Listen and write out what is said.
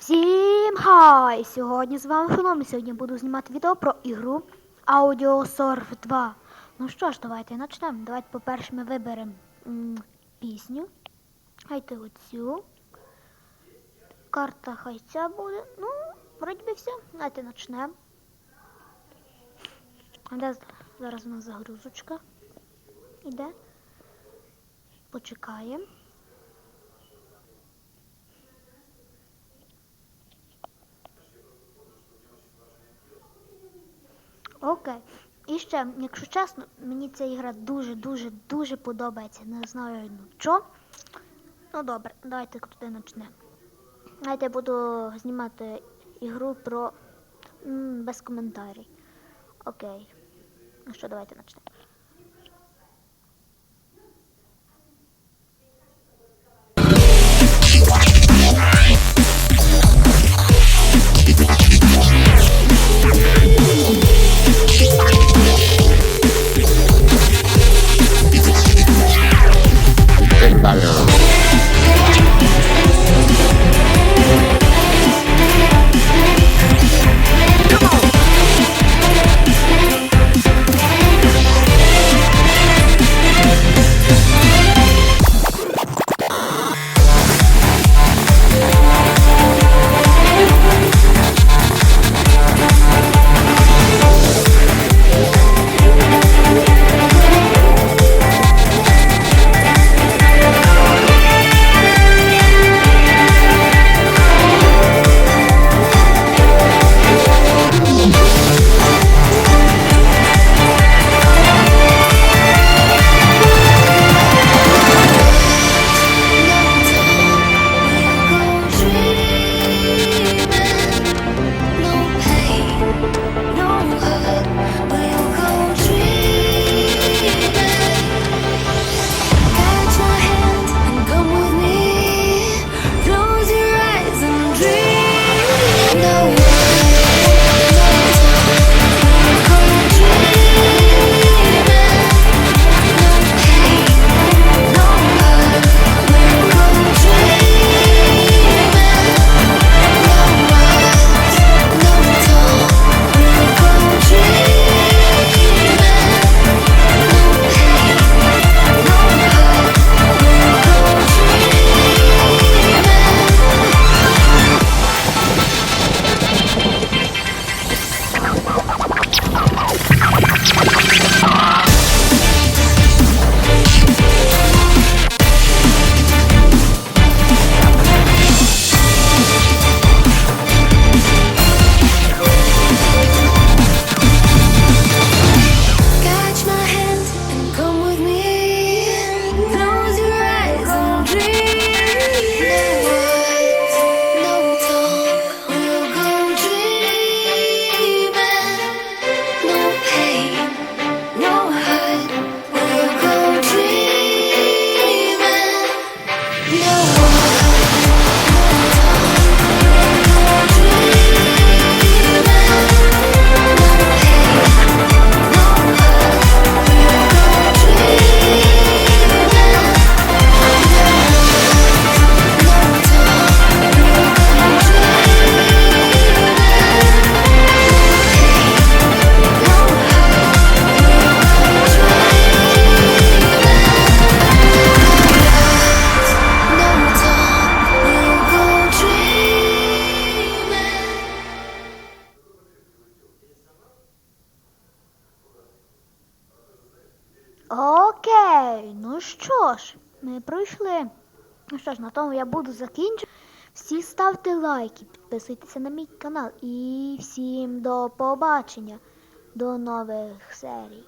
Всім хай! Сьогодні з вами Феном і сьогодні буду знімати відео про ігру Audiosurf 2. Ну що ж, давайте почнемо. Давайте по-перше ми виберемо пісню. Хайте оцю. Карта хай ця буде. Ну, вроді би все. Давайте почнемо. Зараз у нас загрузочка? Іде. Почекаємо. Окей. І ще, якщо чесно, мені ця ігра дуже-дуже дуже подобається. Не знаю ну що. Ну добре, давайте туди почнемо. Давайте я буду знімати ігру про м, без коментарів. Окей. Ну що, давайте почнемо. Окей, ну що ж, ми пройшли. Ну що ж, на тому я буду закінчувати. Всі ставте лайки, підписуйтеся на мій канал і всім до побачення, до нових серій.